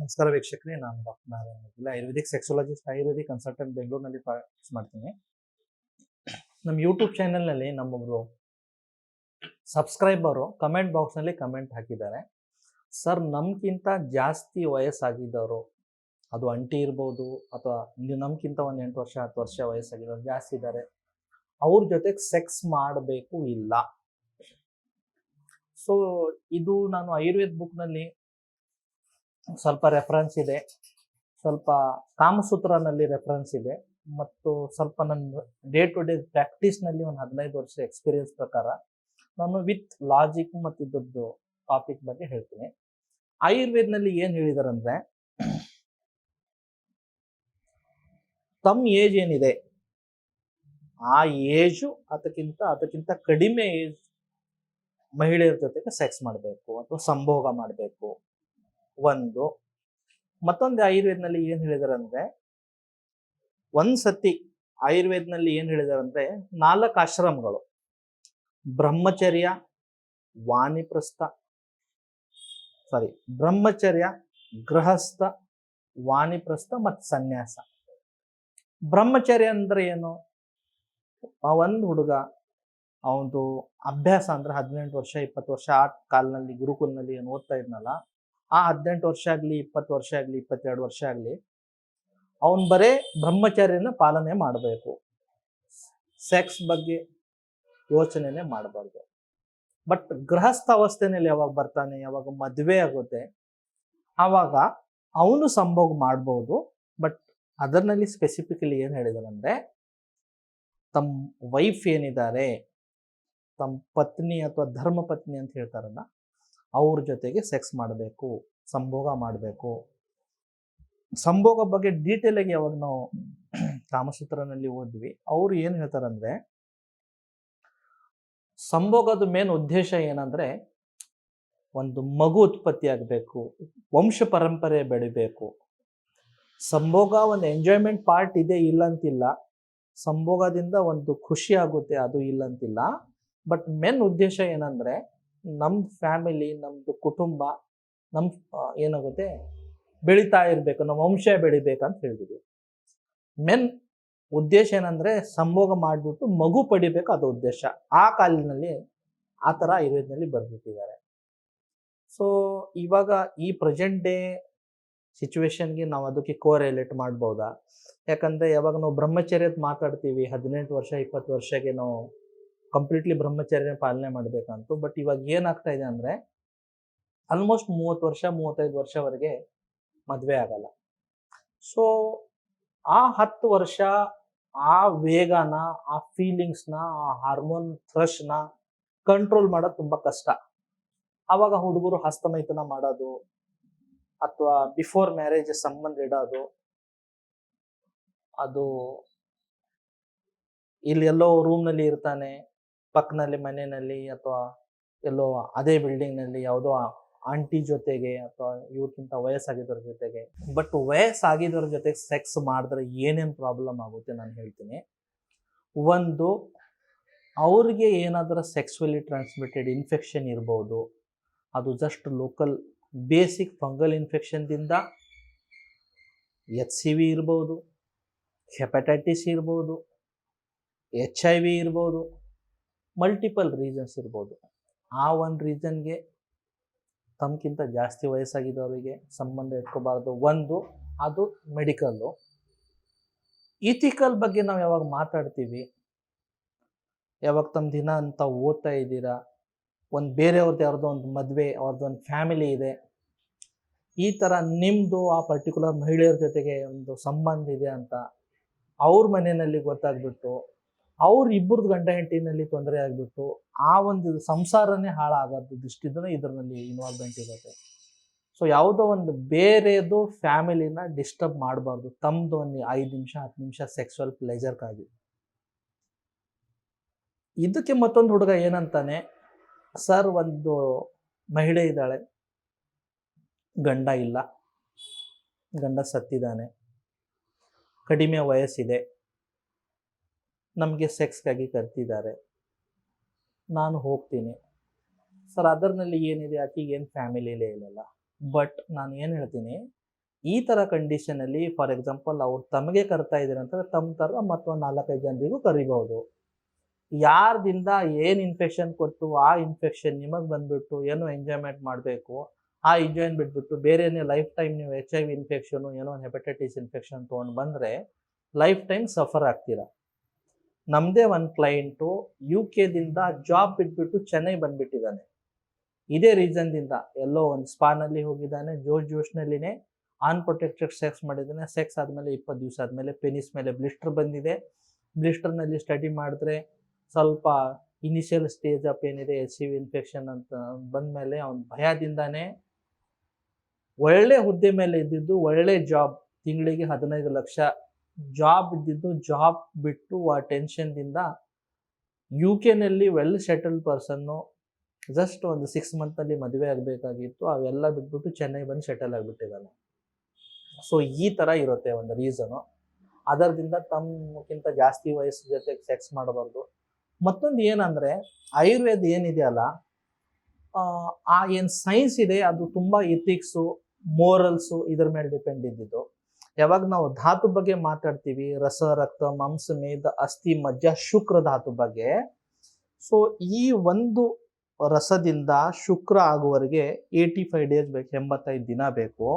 ನಮಸ್ಕಾರ ವೀಕ್ಷಕರೇ, ನಾನು doctor Narayana ayurvedic sexologist, ayurvedic consultant ಬೆಂಗಳೂರಿನಲ್ಲಿ ಪ್ರಾಕ್ಟೀಸ್ ಮಾಡ್ತೀನಿ. ನಮ್ಮ ಯೂಟ್ಯೂಬ್ ಚಾನೆಲ್ನಲ್ಲಿ ನಮ್ಮೊಬ್ಬರು ಸಬ್ಸ್ಕ್ರೈಬರು ಕಮೆಂಟ್ ಬಾಕ್ಸ್ನಲ್ಲಿ ಕಮೆಂಟ್ ಹಾಕಿದ್ದಾರೆ. ಸರ್ ನಮಗಿಂತ ಜಾಸ್ತಿ ವಯಸ್ಸಾಗಿದ್ದವರು, ಅದು ಅಂಟಿ ಇರ್ಬೋದು, ಅಥವಾ ನಮ್ಗಿಂತ ಒಂದು ಎಂಟು ವರ್ಷ, ಹತ್ತು ವರ್ಷ ವಯಸ್ಸಾಗಿರೋರು ಜಾಸ್ತಿ ಇದ್ದಾರೆ. ಅವ್ರ ಜೊತೆಗೆ ಸೆಕ್ಸ್ ಮಾಡಬೇಕು ಇಲ್ಲ. ಸೊ ಇದು ನಾನು ಆಯುರ್ವೇದ ಬುಕ್ನಲ್ಲಿ ಸ್ವಲ್ಪ ರೆಫರೆನ್ಸ್ ಇದೆ. ಸ್ವಲ್ಪ ಕಾಮಸೂತ್ರನಲ್ಲಿ ರೆಫರೆನ್ಸ್ ಇದೆ. ಮತ್ತು ಸ್ವಲ್ಪ ನನ್ನ ಡೇ ಟು ಡೇ ಪ್ರಾಕ್ಟೀಸ್ನಲ್ಲಿ ಒಂದು ಹದಿನೈದು ವರ್ಷ ಎಕ್ಸ್ಪೀರಿಯನ್ಸ್ ಪ್ರಕಾರ ನಾನು ವಿತ್ ಲಾಜಿಕ್ ಮತ್ತು ಇದ್ದದ್ದು ಟಾಪಿಕ್ ಬಗ್ಗೆ ಹೇಳ್ತೀನಿ. ಆಯುರ್ವೇದ್ನಲ್ಲಿ ಏನು ಹೇಳಿದಾರೆ ಅಂದರೆ ತಮ್ಮ ಏಜ್ ಏನಿದೆ, ಆ ಏಜು ಅದಕ್ಕಿಂತ ಅದಕ್ಕಿಂತ ಕಡಿಮೆ ಏಜ್ ಮಹಿಳೆಯರ ಜೊತೆಗೆ ಸೆಕ್ಸ್ ಮಾಡಬೇಕು ಅಥವಾ ಸಂಭೋಗ ಮಾಡಬೇಕು. ಒಂದು. ಮತ್ತೊಂದು ಆಯುರ್ವೇದ್ನಲ್ಲಿ ಏನ್ ಹೇಳಿದಾರಂದ್ರೆ ಅಂದ್ರೆ ಆಯುರ್ವೇದ್ನಲ್ಲಿ ಏನ್ ಹೇಳಿದಾರೆ ಅಂದ್ರೆ ನಾಲ್ಕು ಆಶ್ರಮಗಳು. ಬ್ರಹ್ಮಚರ್ಯ, ವಾಣಿಪ್ರಸ್ಥ ಸಾರಿ ಬ್ರಹ್ಮಚರ್ಯ, ಗೃಹಸ್ಥ, ವಾಣಿಪ್ರಸ್ಥ ಮತ್ತು ಸನ್ಯಾಸ. ಬ್ರಹ್ಮಚರ್ಯ ಅಂದ್ರೆ ಏನು? ಒಂದು ಹುಡುಗ, ಅವನದು ಅಭ್ಯಾಸ ಅಂದ್ರೆ ಹದಿನೆಂಟು ವರ್ಷ, ಇಪ್ಪತ್ತು ವರ್ಷ ಆ ಕಾಲದಲ್ಲಿ ಗುರುಕುಲ್ನಲ್ಲಿ ಏನು ಓದ್ತಾ ಇದ್ನಲ್ಲ ಆ ಹದಿನೆಂಟು ವರ್ಷ ಆಗಲಿ, ಇಪ್ಪತ್ತು ವರ್ಷ ಆಗಲಿ, ಇಪ್ಪತ್ತೆರಡು ವರ್ಷ ಆಗಲಿ, ಅವನ್ ಬರೇ ಬ್ರಹ್ಮಚರ್ಯನ ಪಾಲನೆ ಮಾಡಬೇಕು. ಸೆಕ್ಸ್ ಬಗ್ಗೆ ಯೋಚನೆನೇ ಮಾಡಬಾರ್ದು. ಬಟ್ ಗೃಹಸ್ಥ ಅವಸ್ಥೆನಲ್ಲಿ ಯಾವಾಗ ಬರ್ತಾನೆ, ಯಾವಾಗ ಮದುವೆ ಆಗುತ್ತೆ, ಆವಾಗ ಅವನು ಸಂಭೋಗ ಮಾಡ್ಬೋದು. ಬಟ್ ಅದರಲ್ಲಿ ಸ್ಪೆಸಿಫಿಕಲಿ ಏನು ಹೇಳಿದಾರಂದ್ರೆ ತಮ್ಮ ವೈಫ್ ಏನಿದ್ದಾರೆ ತಮ್ಮ ಪತ್ನಿ ಅಥವಾ ಧರ್ಮ ಪತ್ನಿ ಅಂತ ಹೇಳ್ತಾರಲ್ಲ ಅವ್ರ ಜೊತೆಗೆ ಸೆಕ್ಸ್ ಮಾಡಬೇಕು, ಸಂಭೋಗ ಮಾಡಬೇಕು. ಸಂಭೋಗ ಬಗ್ಗೆ ಡೀಟೇಲ್ ಆಗಿ ಯಾವಾಗ ನಾವು ಕಾಮಸೂತ್ರನಲ್ಲಿ ಓದ್ವಿ, ಅವ್ರು ಏನು ಹೇಳ್ತಾರಂದ್ರೆ, ಸಂಭೋಗದ ಮೇನ್ ಉದ್ದೇಶ ಏನಂದ್ರೆ, ಒಂದು ಮಗು ಉತ್ಪತ್ತಿ ಆಗಬೇಕು, ವಂಶ ಪರಂಪರೆ ಬೆಳಿಬೇಕು. ಸಂಭೋಗ ಒಂದು ಎಂಜಾಯ್ಮೆಂಟ್ ಪಾರ್ಟ್ ಇದೆ ಇಲ್ಲಂತಿಲ್ಲ, ಸಂಭೋಗದಿಂದ ಒಂದು ಖುಷಿ ಆಗುತ್ತೆ ಅದು ಇಲ್ಲಂತಿಲ್ಲ. ಬಟ್ ಮೇನ್ ಉದ್ದೇಶ ಏನಂದ್ರೆ ನಮ್ಮ ಫ್ಯಾಮಿಲಿ ನಮ್ಮದು ಕುಟುಂಬ ನಮ್ಮ ಏನಾಗುತ್ತೆ? ಬೆಳೀತಾ ಇರಬೇಕು ನಮ್ಮ ವಂಶ ಬೆಳಿಬೇಕಂತ ಹೇಳಿದ್ವಿ. ಮೆನ್ ಉದ್ದೇಶ ಏನಂದ್ರೆ ಸಂಭೋಗ ಮಾಡಿಬಿಟ್ಟು ಮಗು ಪಡಿಬೇಕು ಅದು ಉದ್ದೇಶ. ಆ ಕಾಲಿನಲ್ಲಿ ಆ ಥರ ಆಯುರ್ವೇದದಲ್ಲಿ ಬರ್ಬಿಟ್ಟಿದ್ದಾರೆ ಸೊ ಇವಾಗ ಈ ಪ್ರೆಸೆಂಟ್ ಡೇ ಸಿಚುವೇಶನ್ಗೆ ನಾವು ಅದಕ್ಕೆ ಕೋರೆಲೇಟ್ ಮಾಡ್ಬೋದಾ? ಯಾಕಂದ್ರೆ ಯಾವಾಗ ನಾವು ಬ್ರಹ್ಮಚರ್ಯದ ಮಾತಾಡ್ತೀವಿ, ಹದಿನೆಂಟು ವರ್ಷ, ಇಪ್ಪತ್ತು ವರ್ಷಕ್ಕೆ ನಾವು ಕಂಪ್ಲೀಟ್ಲಿ ಬ್ರಹ್ಮಚರ್ಯ ಪಾಲನೆ ಮಾಡಬೇಕಂತು. ಬಟ್ ಇವಾಗ ಏನಾಗ್ತಾ ಇದೆ ಅಂದರೆ ಆಲ್ಮೋಸ್ಟ್ ಮೂವತ್ತು ವರ್ಷ, ಮೂವತ್ತೈದು ವರ್ಷವರೆಗೆ ಮದುವೆ ಆಗಲ್ಲ. ಸೊ ಆ ಹತ್ತು ವರ್ಷ, ಆ ವೇಗನ, ಆ ಫೀಲಿಂಗ್ಸ್ನ ಆ ಹಾರ್ಮೋನ್ನ ಕಂಟ್ರೋಲ್ ಮಾಡೋದು ತುಂಬ ಕಷ್ಟ. ಆವಾಗ ಹುಡುಗರು ಹಸ್ತಮೈತನ ಮಾಡೋದು, ಅಥವಾ ಬಿಫೋರ್ ಮ್ಯಾರೇಜ್ ಸಂಬಂಧ ಇಡೋದು, ಅದು ಇಲ್ಲಿ ಎಲ್ಲೋ ರೂಮ್ನಲ್ಲಿ ಇರ್ತಾನೆ. ಪಕ್ಕನಲ್ಲಿ ಮನೆಯಲ್ಲಿ ಅಥವಾ ಎಲ್ಲೋ ಅದೇ ಬಿಲ್ಡಿಂಗ್ನಲ್ಲಿ ಯಾವುದೋ ಆಂಟಿ ಜೊತೆಗೆ ಅಥವಾ ಇವ್ರಕ್ಕಿಂತ ವಯಸ್ಸಾಗಿದ್ದವ್ರ ಜೊತೆಗೆ. ಬಟ್ ವಯಸ್ಸಾಗಿದ್ದವ್ರ ಜೊತೆಗೆ ಸೆಕ್ಸ್ ಮಾಡಿದ್ರೆ ಏನೇನು ಪ್ರಾಬ್ಲಮ್ ಆಗುತ್ತೆ ನಾನು ಹೇಳ್ತೀನಿ. ಒಂದು, ಅವ್ರಿಗೆ ಏನಾದರೂ ಸೆಕ್ಸುವಲಿ ಟ್ರಾನ್ಸ್ಮಿಟೆಡ್ ಇನ್ಫೆಕ್ಷನ್ ಇರ್ಬೋದು. ಅದು ಜಸ್ಟ್ ಲೋಕಲ್ ಬೇಸಿಕ್ ಫಂಗಲ್ ಇನ್ಫೆಕ್ಷನ್ದಿಂದ ಎಚ್ ಸಿ ವಿ ಇರ್ಬೋದು, ಹೆಪಟೈಟಿಸ್ ಇರ್ಬೋದು, ಎಚ್ ಐ ವಿ ಇರ್ಬೋದು. ಮಲ್ಟಿಪಲ್ ರೀಸನ್ಸ್ ಇರ್ಬೋದು. ಆ ಒಂದು ರೀಸನ್ಗೆ ತಮ್ಗಿಂತ ಜಾಸ್ತಿ ವಯಸ್ಸಾಗಿದ್ದವರಿಗೆ ಸಂಬಂಧ ಇಟ್ಕೋಬಾರ್ದು. ಒಂದು, ಅದು ಮೆಡಿಕಲ್ಲು ಇಥಿಕಲ್ ಬಗ್ಗೆ ನಾವು ಯಾವಾಗ ಮಾತಾಡ್ತೀವಿ, ಯಾವಾಗ ತಮ್ಮ ದಿನ ಅಂತ ಓದ್ತಾ ಇದ್ದೀರಾ, ಒಂದು ಬೇರೆಯವ್ರದ್ದು ಯಾರ್ದೋ ಒಂದು ಮದುವೆ ಅವ್ರದ್ದು ಒಂದು ಫ್ಯಾಮಿಲಿ ಇದೆ, ಈ ಥರ ನಿಮ್ಮದು ಆ ಪರ್ಟಿಕ್ಯುಲರ್ ಮಹಿಳೆಯರ ಜೊತೆಗೆ ಒಂದು ಸಂಬಂಧ ಇದೆ ಅಂತ ಅವ್ರ ಮನೆಯಲ್ಲಿ ಗೊತ್ತಾಗ್ಬಿಟ್ಟು ಅವ್ರ ಇಬ್ಬರದ್ದು ಗಂಡ ಹೆಂಡತಿನಲ್ಲಿ ತೊಂದರೆ ಆಗಿಬಿಟ್ಟು ಆ ಒಂದು ಸಂಸಾರನೇ ಹಾಳಾಗೋದು ದೃಷ್ಟಿದನ ಇದರಲ್ಲಿ ಇನ್ವಾಲ್ವ್ಮೆಂಟ್ ಇರುತ್ತೆ. ಸೊ ಯಾವುದೋ ಒಂದು ಬೇರೆದು ಫ್ಯಾಮಿಲಿನ ಡಿಸ್ಟರ್ಬ್ ಮಾಡಬಾರ್ದು. ತಮ್ಮದು ಒಂದು ಐದು ನಿಮಿಷ, ಹತ್ತು ನಿಮಿಷ ಸೆಕ್ಸುವಲ್ ಪ್ಲೆಜರ್ಗಾಗಿ ಇದಕ್ಕೆ ಮತ್ತೊಂದು ಹುಡುಗ ಏನಂತಾನೆ, ಸರ್, ಒಂದು ಮಹಿಳೆ ಇದ್ದಾಳೆ. ಗಂಡ ಇಲ್ಲ. ಗಂಡ ಸತ್ತಿದ್ದಾನೆ. ಕಡಿಮೆ ವಯಸ್ಸಿದೆ. ನಮಗೆ ಸೆಕ್ಸ್ಗಾಗಿ ಕರ್ತಿದ್ದಾರೆ. ನಾನು ಹೋಗ್ತೀನಿ. ಸರ್ ಅದರ್ನಲ್ಲಿ ಏನಿದೆ? ಆಕೆಗೆ ಏನು ಫ್ಯಾಮಿಲಿಲೇ ಇಲ್ಲಲ್ಲ. ಬಟ್ ನಾನು ಏನು ಹೇಳ್ತೀನಿ? ಈ ಥರ ಕಂಡೀಷನಲ್ಲಿ ಫಾರ್ ಎಕ್ಸಾಂಪಲ್ ಅವ್ರು ತಮಗೆ ಕರ್ತಾ ಇದ್ದಾರೆ ಅಂತಂದ್ರೆ ತಮ್ಮ ತರ ಮತ್ತೊಂದು ನಾಲ್ಕೈದು ಜನರಿಗೂ ಕರಿಬಹುದು. ಯಾರ್ದಿಂದ ಏನು ಇನ್ಫೆಕ್ಷನ್ ಕೊಟ್ಟು, ಆ ಇನ್ಫೆಕ್ಷನ್ ನಿಮಗೆ ಬಂದ್ಬಿಟ್ಟು ಏನೋ ಎಂಜಾಯ್ಮೆಂಟ್ ಮಾಡಬೇಕು, ಆ ಎಂಜಾಯ್ ಬಿಟ್ಬಿಟ್ಟು ಬೇರೆ ಲೈಫ್ ಟೈಮ್ ನೀವು ಎಚ್ ಐ ವಿ ಇನ್ಫೆಕ್ಷನು ಏನೋ ಹೆಪಟೈಟಿಸ್ ಇನ್ಫೆಕ್ಷನ್ ತೊಗೊಂಡು ಬಂದರೆ ಲೈಫ್ ಟೈಮ್ ಸಫರ್ ಆಗ್ತೀರಾ? ನಮ್ಮದೇ ಒಂದು ಕ್ಲೈಂಟು ಯು ಕೆದಿಂದ ಜಾಬ್ ಬಿಟ್ಬಿಟ್ಟು ಚೆನ್ನೈ ಬಂದ್ಬಿಟ್ಟಿದ್ದಾನೆ. ಇದೇ ರೀಸನ್ದಿಂದ ಎಲ್ಲೋ ಒಂದು ಸ್ಪಾನಲ್ಲಿ ಹೋಗಿದ್ದಾನೆ ಜೋಶ್ ಜೋಶ್ನಲ್ಲಿನೇ ಅನ್ಪ್ರೊಟೆಕ್ಟೆಡ್ ಸೆಕ್ಸ್ ಮಾಡಿದ್ದಾನೆ. ಸೆಕ್ಸ್ ಆದಮೇಲೆ ಇಪ್ಪತ್ತು ದಿವಸ ಆದಮೇಲೆ ಪೆನಿಸ್ ಮೇಲೆ ಬ್ಲಿಸ್ಟರ್ ಬಂದಿದೆ. ಬ್ಲಿಸ್ಟರ್ನಲ್ಲಿ ಸ್ಟಡಿ ಮಾಡಿದ್ರೆ ಸ್ವಲ್ಪ ಇನಿಷಿಯಲ್ ಸ್ಟೇಜ್ ಆಫ್ ಏನಿದೆ ಎಸ್ ಸಿ ಇನ್ಫೆಕ್ಷನ್ ಅಂತ ಬಂದಮೇಲೆ ಅವನ ಭಯದಿಂದಾನೇ. ಒಳ್ಳೆ ಹುದ್ದೆ ಮೇಲೆ ಇದ್ದಿದ್ದು ಒಳ್ಳೆ ಜಾಬ್ ತಿಂಗಳಿಗೆ ಹದಿನೈದು ಲಕ್ಷ ಜಾಬ್ ಇದ್ದಿದ್ದು ಜಾಬ್ ಬಿಟ್ಟು ಆ ಟೆನ್ಷನ್ದಿಂದ ಯು ಕೆನಲ್ಲಿ ವೆಲ್ ಸೆಟಲ್ಡ್ ಪರ್ಸನ್ನು ಜಸ್ಟ್ ಒಂದು ಸಿಕ್ಸ್ ಮಂತಲ್ಲಿ ಮದುವೆ ಆಗಬೇಕಾಗಿತ್ತು. ಅವೆಲ್ಲ ಬಿಟ್ಬಿಟ್ಟು ಚೆನ್ನೈ ಬಂದು ಸೆಟಲ್ ಆಗಿಬಿಟ್ಟಿದ್ದಾನೆ. ಸೊ ಈ ಥರ ಇರುತ್ತೆ ಒಂದು ರೀಸನು ಅದರದಿಂದ ತಮ್ಮಕ್ಕಿಂತ ಜಾಸ್ತಿ ವಯಸ್ಸು ಜೊತೆ ಸೆಕ್ಸ್ ಮಾಡಬಾರ್ದು. ಮತ್ತೊಂದು ಏನಂದರೆ ಆಯುರ್ವೇದ ಏನಿದೆಯಲ್ಲ ಆ, ಆ ಏನು ಸೈನ್ಸ್ ಇದೆ ಅದು ತುಂಬ ಇಥಿಕ್ಸು ಮೋರಲ್ಸು ಇದ್ರ ಮೇಲೆ ಡಿಪೆಂಡ್ ಇದ್ದಿದ್ದು. ಯಾವಾಗ ನಾವು ಧಾತು ಬಗ್ಗೆ ಮಾತಾಡ್ತೀವಿ, ರಸ, ರಕ್ತ, ಮಾಂಸ, ಮೇದ, ಅಸ್ಥಿ, ಮಜ್ಜ, ಶುಕ್ರ ಧಾತು ಬಗ್ಗೆ. ಸೊ ಈ ಒಂದು ರಸದಿಂದ ಶುಕ್ರ ಆಗುವವರೆಗೆ ಏಯ್ಟಿ ಫೈವ್ ಡೇಸ್ ಬೇಕು, ಎಂಬತ್ತೈದು ದಿನ ಬೇಕು.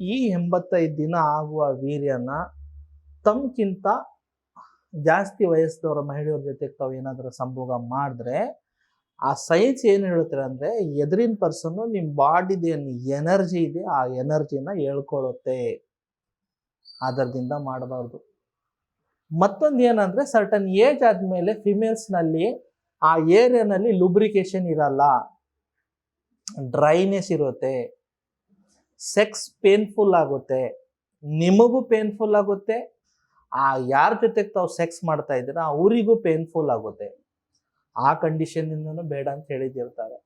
ಈ ಎಂಬತ್ತೈದು ದಿನ ಆಗುವ ವೀರ್ಯನ ತಮ್ಗಿಂತ ಜಾಸ್ತಿ ವಯಸ್ಸದವರ ಮಹಿಳೆಯರ ಜೊತೆಗೆ ತಾವು ಏನಾದರೂ ಸಂಭೋಗ ಮಾಡಿದ್ರೆ, ಆ ಸೈನ್ಸ್ ಏನು ಹೇಳ್ತಾರೆ ಅಂದರೆ, ಎದುರಿನ ಪರ್ಸನ್ನು ನಿಮ್ಮ ಬಾಡಿದ ಏನು ಎನರ್ಜಿ ಇದೆ, ಆ ಎನರ್ಜಿನ ಹೇಳ್ಕೊಳ್ಳುತ್ತೆ ಅದರದಿಂದ ಮಾಡಬಾರ್ದು. ಮತ್ತೊಂದು ಏನಂದ್ರೆ ಸರ್ಟನ್ ಏಜ್ ಆದಮೇಲೆ ಫಿಮೇಲ್ಸ್ನಲ್ಲಿ ಆ ಏರಿಯಾನಲ್ಲಿ ಲುಬ್ರಿಕೇಶನ್ ಇರಲ್ಲ. ಡ್ರೈನೆಸ್ ಇರುತ್ತೆ. ಸೆಕ್ಸ್ ಪೇನ್ಫುಲ್ ಆಗುತ್ತೆ. ನಿಮಗೂ ಪೇನ್ಫುಲ್ ಆಗುತ್ತೆ. ಆ ಯಾರ ಜೊತೆಗೆ ತಾವು ಸೆಕ್ಸ್ ಮಾಡ್ತಾ ಇದ್ದೀರಾ ಅವರಿಗೂ ಪೇನ್ಫುಲ್ ಆಗುತ್ತೆ. ಆ ಕಂಡೀಷನ್ನಿಂದನೂ ಬೇಡ ಅಂತ ಹೇಳಿದಿರ್ತಾರೆ.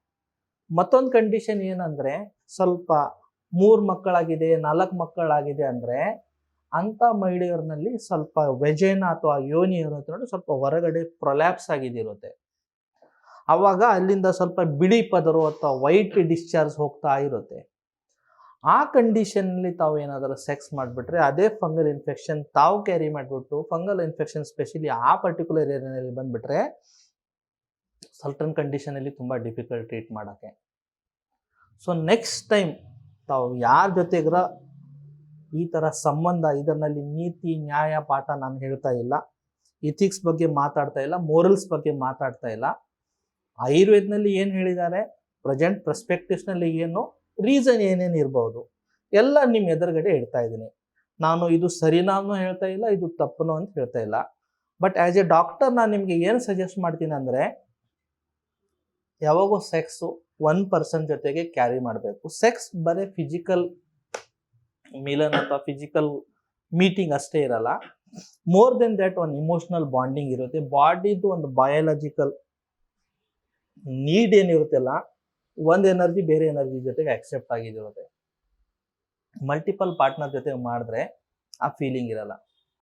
ಮತ್ತೊಂದು ಕಂಡೀಷನ್ ಏನಂದ್ರೆ ಸ್ವಲ್ಪ ಮೂರು ಮಕ್ಕಳಾಗಿದೆ, ನಾಲ್ಕು ಮಕ್ಕಳಾಗಿದೆ ಅಂದ್ರೆ ಅಂತ ಮಹಿಳೆಯರ್ನಲ್ಲಿ ಸ್ವಲ್ಪ ವೆಜೇನ ಅಥವಾ ಯೋನಿ ಇರುತ್ತೆ ಸ್ವಲ್ಪ ಹೊರಗಡೆ ಪ್ರೊಲ್ಯಾಪ್ಸ್ ಆಗಿದ್ದಿರುತ್ತೆ ಅವಾಗ ಅಲ್ಲಿಂದ ಸ್ವಲ್ಪ ಬಿಳಿ ಪದರು ಅಥವಾ ವೈಟ್ ಡಿಸ್ಚಾರ್ಜ್ ಹೋಗ್ತಾ ಇರುತ್ತೆ. ಆ ಕಂಡೀಷನ್ನಲ್ಲಿ ತಾವು ಏನಾದರೂ ಸೆಕ್ಸ್ ಮಾಡಿಬಿಟ್ರೆ ಅದೇ ಫಂಗಲ್ ಇನ್ಫೆಕ್ಷನ್ ತಾವು ಕ್ಯಾರಿ ಮಾಡಿಬಿಟ್ಟು ಫಂಗಲ್ ಇನ್ಫೆಕ್ಷನ್ ಸ್ಪೆಷಲಿ ಆ ಪರ್ಟಿಕ್ಯುಲರ್ ಏರಿಯಾನಲ್ಲಿ ಬಂದುಬಿಟ್ರೆ ಸಲ್ಟನ್ ಕಂಡೀಷನಲ್ಲಿ ತುಂಬ ಡಿಫಿಕಲ್ಟ್ ಟ್ರೀಟ್ ಮಾಡೋಕ್ಕೆ. ಸೊ ನೆಕ್ಸ್ಟ್ ಟೈಮ್ ತಾವು ಯಾರ ಜೊತೆಗ್ರ ಈ ಥರ ಸಂಬಂಧ, ಇದರಲ್ಲಿ ನೀತಿ, ನ್ಯಾಯ, ಪಾಠ ನಾನು ಹೇಳ್ತಾ ಇಲ್ಲ. ಇಥಿಕ್ಸ್ ಬಗ್ಗೆ ಮಾತಾಡ್ತಾ ಇಲ್ಲ ಮೋರಲ್ಸ್ ಬಗ್ಗೆ ಮಾತಾಡ್ತಾ ಇಲ್ಲ. ಆಯುರ್ವೇದನಲ್ಲಿ ಏನು ಹೇಳಿದ್ದಾರೆ? ಪ್ರೆಸೆಂಟ್ ಪರ್ಸ್ಪೆಕ್ಟಿವ್ಸ್ನಲ್ಲಿ ಏನು? ರೀಸನ್ ಏನೇನು ಇರ್ಬೋದು? ಎಲ್ಲ ನಿಮ್ಮ ಎದುರುಗಡೆ ಇಡ್ತಾ ಇದ್ದೀನಿ. ನಾನು ಇದು ಸರಿನಾನು ಹೇಳ್ತಾ ಇಲ್ಲ, ಇದು ತಪ್ಪನು ಅಂತ ಹೇಳ್ತಾ ಇಲ್ಲ. ಬಟ್ ಆ್ಯಸ್ ಎ ಡಾಕ್ಟರ್ ನಾನು ನಿಮಗೆ ಏನು ಸಜೆಸ್ಟ್ ಮಾಡ್ತೀನಿ ಅಂದರೆ, ಯಾವಾಗೂ ಸೆಕ್ಸು ಒನ್ ಪರ್ಸನ್ ಜೊತೆಗೆ ಕ್ಯಾರಿ ಮಾಡಬೇಕು. ಸೆಕ್ಸ್ ಬರೀ ಫಿಸಿಕಲ್ ಮಿಲನ್ ಅಥವಾ ಫಿಸಿಕಲ್ ಮೀಟಿಂಗ್ ಅಷ್ಟೇ ಇರಲ್ಲ. ಮೋರ್ ದೆನ್ ದ್ಯಾಟ್ ಒಂದು ಇಮೋಷನಲ್ ಬಾಂಡಿಂಗ್ ಇರುತ್ತೆ. ಬಾಡಿದು ಒಂದು ಬಯಾಲಜಿಕಲ್ ನೀಡ್ ಏನಿರುತ್ತಲ್ಲ ಒಂದು ಎನರ್ಜಿ ಬೇರೆ ಎನರ್ಜಿ ಜೊತೆಗೆ ಅಕ್ಸೆಪ್ಟ್ ಆಗಿದಿರುತ್ತೆ ಮಲ್ಟಿಪಲ್ ಪಾರ್ಟ್ನರ್ ಜೊತೆ ಮಾಡಿದ್ರೆ ಆ ಫೀಲಿಂಗ್ ಇರಲ್ಲ.